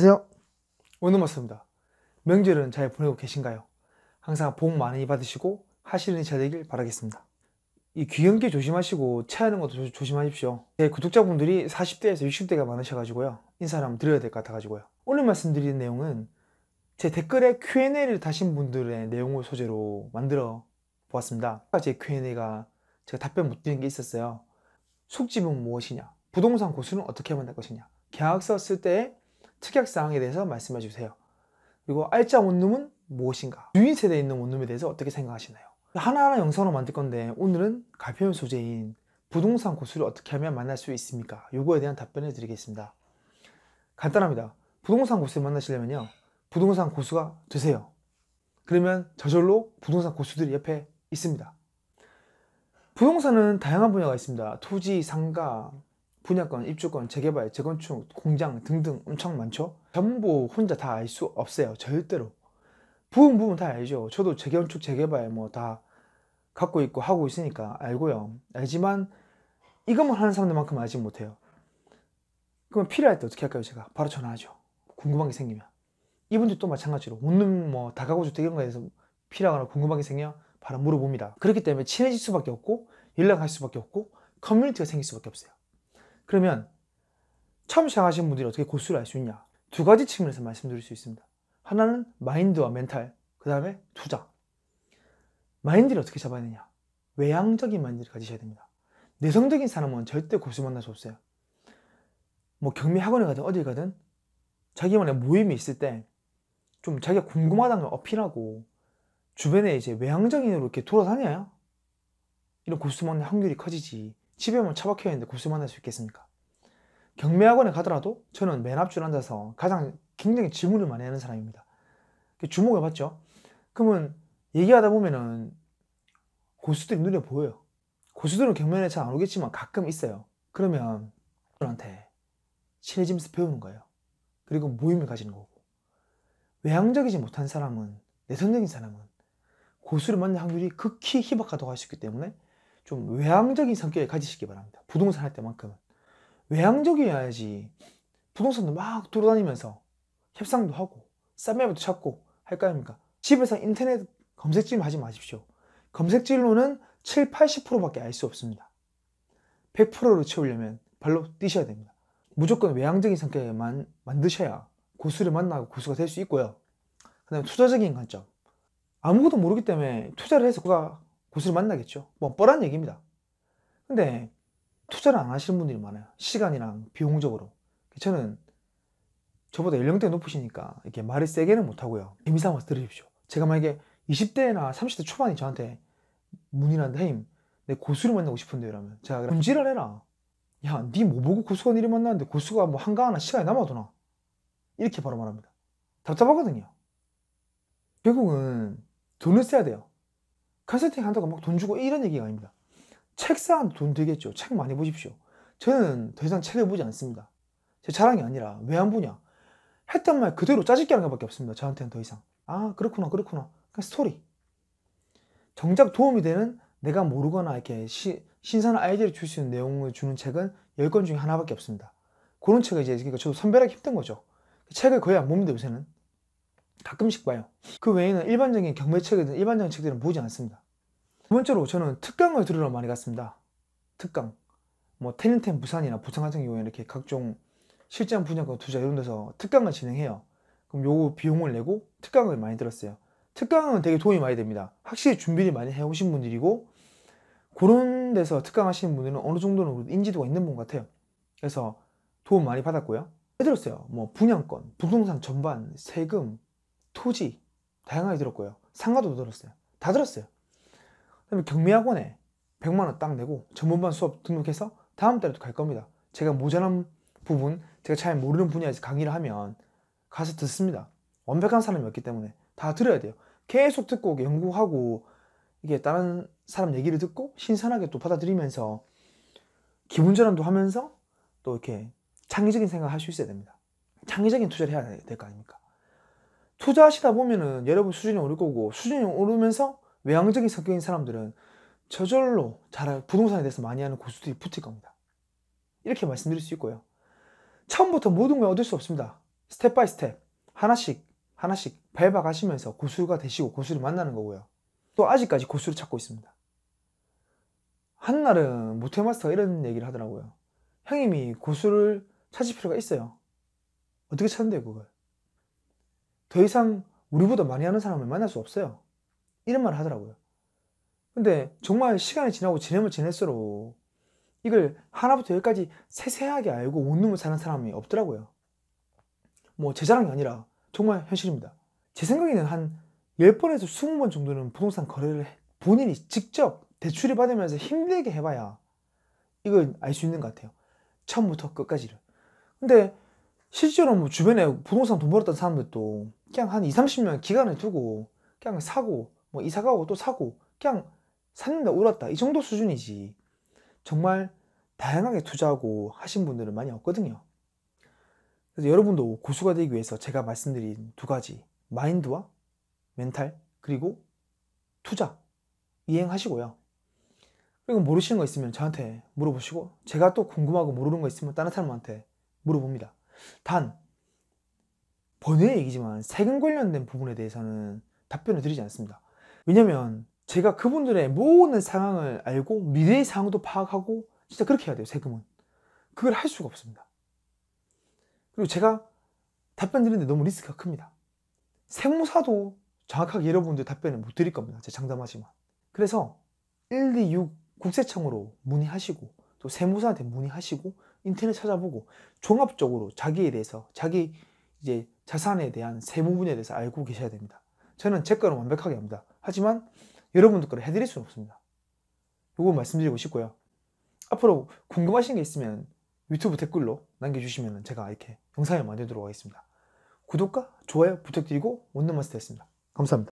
안녕하세요. 오늘 맞습니다. 명절은 잘 보내고 계신가요? 항상 복 많이 받으시고 하시는 일잘 되길 바라겠습니다. 이 귀경기 조심하시고 체하는 것도 조, 조심하십시오. 제 구독자분들이 40대에서 60대가 많으셔가지고요. 인사를 한번 드려야 될 것 같아가지고요. 오늘 말씀드리는 내용은 제 댓글에 Q&A를 다신 분들의 내용을 소재로 만들어 보았습니다. 제 Q&A가 제가 답변 못 드린 게 있었어요. 숙집은 무엇이냐? 부동산 고수는 어떻게 될 것이냐? 계약서 쓸 때의 특약사항에 대해서 말씀해 주세요. 그리고 알짜 원룸은 무엇인가? 유인 세대에 있는 원룸에 대해서 어떻게 생각하시나요? 하나하나 영상으로 만들 건데 오늘은 갈표현 소재인 부동산 고수를 어떻게 하면 만날 수 있습니까? 요거에 대한 답변을 드리겠습니다. 간단합니다. 부동산 고수를 만나시려면요. 부동산 고수가 되세요. 그러면 저절로 부동산 고수들이 옆에 있습니다. 부동산은 다양한 분야가 있습니다. 토지, 상가, 분양권, 입주권, 재개발, 재건축, 공장 등등 엄청 많죠. 전부 혼자 다 알 수 없어요. 절대로. 부분 부분 다 알죠. 저도 재건축, 재개발 뭐 다 갖고 있고 하고 있으니까 알고요. 알지만 이것만 하는 사람들만큼 알지 못해요. 그러면 필요할 때 어떻게 할까요? 제가 바로 전화하죠. 궁금한 게 생기면. 이분들도 마찬가지로 원룸 뭐 다가구주택 이런 거에 대해서 필요하거나 궁금한 게 생기면 바로 물어봅니다. 그렇기 때문에 친해질 수밖에 없고 연락할 수밖에 없고 커뮤니티가 생길 수밖에 없어요. 그러면 처음 시작하신 분들이 어떻게 고수를 알 수 있냐? 두 가지 측면에서 말씀드릴 수 있습니다. 하나는 마인드와 멘탈, 그 다음에 투자. 마인드를 어떻게 잡아야 되냐? 외향적인 마인드를 가지셔야 됩니다. 내성적인 사람은 절대 고수 만날 수 없어요. 뭐 경미 학원에 가든 어딜 가든 자기만의 모임이 있을 때 좀 자기가 궁금하다는 걸 어필하고 주변에 이제 외향적인으로 이렇게 돌아다녀야 이런 고수 만날 확률이 커지지. 집에만 처박혀 있는데 고수 만날 수 있겠습니까? 경매학원에 가더라도 저는 맨 앞줄 앉아서 가장 굉장히 질문을 많이 하는 사람입니다. 주목을 받죠. 그러면 얘기하다 보면은 고수들이 눈에 보여요. 고수들은 경매에 잘 안 오겠지만 가끔 있어요. 그러면 그들한테 친해지면서 배우는 거예요. 그리고 모임을 가지는 거고. 외향적이지 못한 사람은, 내성적인 사람은 고수를 만날 확률이 극히 희박하다고 할 수 있기 때문에 좀 외향적인 성격을 가지시기 바랍니다. 부동산 할 때만큼은. 외향적이어야지 부동산도 막 돌아다니면서 협상도 하고 싼 매물도 찾고 할 거 아닙니까? 집에서 인터넷 검색질 하지 마십시오. 검색질로는 7, 80%밖에 알 수 없습니다. 100%로 채우려면 발로 뛰셔야 됩니다. 무조건 외향적인 성격에만 만드셔야 고수를 만나고 고수가 될 수 있고요. 그 다음에 투자적인 관점. 아무것도 모르기 때문에 투자를 해서 그가 고수를 만나겠죠. 뭐 뻔한 얘기입니다. 근데 투자를 안 하시는 분들이 많아요. 시간이랑 비용적으로. 저는 저보다 연령대 높으시니까 이렇게 말을 세게는 못하고요. 재미삼아서 들으십시오. 제가 만약에 20대나 30대 초반이 저한테 한다, 형님, 내 고수를 만나고 싶은데 이러면 제가 본질을 해라. 야, 니 뭐 보고 고수가 니를 만나는데 고수가 뭐 한가하나 시간이 남아도나? 이렇게 바로 말합니다. 답답하거든요. 결국은 돈을 써야 돼요. 컨설팅 한다고 막 돈 주고 이런 얘기가 아닙니다. 책 사는 돈 들겠죠. 책 많이 보십시오. 저는 더 이상 책을 보지 않습니다. 제 자랑이 아니라 왜 안 보냐? 했던 말 그대로 짜집기 하는 것밖에 없습니다. 저한테는 더 이상. 아 그렇구나 그렇구나. 그냥 스토리. 정작 도움이 되는 내가 모르거나 이렇게 시, 신선한 아이디어를 줄 수 있는 내용을 주는 책은 10권 중에 하나밖에 없습니다. 그런 책을 이제 그러니까 저도 선별하기 힘든 거죠. 책을 거의 안 봅니다 요새는. 가끔씩 봐요. 그 외에는 일반적인 경매책이든 일반적인 책들은 보지 않습니다. 두 번째로 저는 특강을 들으러 많이 갔습니다. 특강. 뭐 테닌텐 부산이나 부산 같은 경우에 이렇게 각종 실전 분야권 투자 이런 데서 특강을 진행해요. 그럼 요 비용을 내고 특강을 많이 들었어요. 특강은 되게 도움이 많이 됩니다. 확실히 준비를 많이 해오신 분들이고 그런 데서 특강 하시는 분들은 어느 정도는 인지도가 있는 분 같아요. 그래서 도움 많이 받았고요. 들었어요. 뭐 분양권, 부동산 전반, 세금, 토지 다양하게 들었고요. 상가도 들었어요. 다 들었어요. 그다음에 경미학원에 100만 원 딱 내고 전문반 수업 등록해서 다음 달에도 갈 겁니다. 제가 모자란 부분, 제가 잘 모르는 분야에서 강의를 하면 가서 듣습니다. 완벽한 사람이 없기 때문에 다 들어야 돼요. 계속 듣고 연구하고 이게 다른 사람 얘기를 듣고 신선하게 또 받아들이면서 기분 전환도 하면서 또 이렇게 창의적인 생각을 할 수 있어야 됩니다. 창의적인 투자를 해야 될 거 아닙니까? 투자하시다 보면은 여러분 수준이 오를 거고 수준이 오르면서 외향적인 성격인 사람들은 저절로 잘 부동산에 대해서 많이 하는 고수들이 붙을 겁니다. 이렇게 말씀드릴 수 있고요. 처음부터 모든 걸 얻을 수 없습니다. 스텝 바이 스텝 하나씩 하나씩 밟아 가시면서 고수가 되시고 고수를 만나는 거고요. 또 아직까지 고수를 찾고 있습니다. 한날은 모태마스터가 이런 얘기를 하더라고요. 형님이 고수를 찾을 필요가 있어요. 어떻게 찾는데요, 그걸? 더 이상 우리보다 많이 하는 사람을 만날 수 없어요. 이런 말을 하더라고요. 근데 정말 시간이 지나고 지내면 지낼수록 이걸 하나부터 열까지 세세하게 알고 원룸을 사는 사람이 없더라고요. 뭐 제 자랑이 아니라 정말 현실입니다. 제 생각에는 한 10번에서 20번 정도는 부동산 거래를 해- 본인이 직접 대출을 받으면서 힘들게 해봐야 이걸 알 수 있는 것 같아요. 처음부터 끝까지를. 근데 실제로 뭐 주변에 부동산 돈 벌었던 사람들도 그냥 한 2, 30년 기간을 두고 그냥 사고 뭐 이사 가고 또 사고 그냥 샀는데 울었다 이 정도 수준이지 정말 다양하게 투자하고 하신 분들은 많이 없거든요. 그래서 여러분도 고수가 되기 위해서 제가 말씀드린 두 가지 마인드와 멘탈 그리고 투자 이행하시고요. 그리고 모르시는 거 있으면 저한테 물어보시고 제가 또 궁금하고 모르는 거 있으면 다른 사람한테 물어봅니다. 단 번외의 얘기지만 세금 관련된 부분에 대해서는 답변을 드리지 않습니다. 왜냐면 제가 그분들의 모든 상황을 알고 미래의 상황도 파악하고 진짜 그렇게 해야 돼요 세금은 그걸 할 수가 없습니다. 그리고 제가 답변 드리는데 너무 리스크가 큽니다. 세무사도 정확하게 여러분들 답변을 못 드릴 겁니다. 제 장담하지만. 그래서 126 국세청으로 문의하시고 또 세무사한테 문의하시고 인터넷 찾아보고 종합적으로 자기에 대해서 자기 이제 자산에 대한 세무 분야에 대해서 알고 계셔야 됩니다. 저는 제 거는 완벽하게 합니다. 하지만 여러분들 거를 해드릴 수는 없습니다. 요거 말씀드리고 싶고요. 앞으로 궁금하신 게 있으면 유튜브 댓글로 남겨주시면 제가 이렇게 영상을 만들도록 하겠습니다. 구독과 좋아요 부탁드리고 원더마스터였습니다. 감사합니다.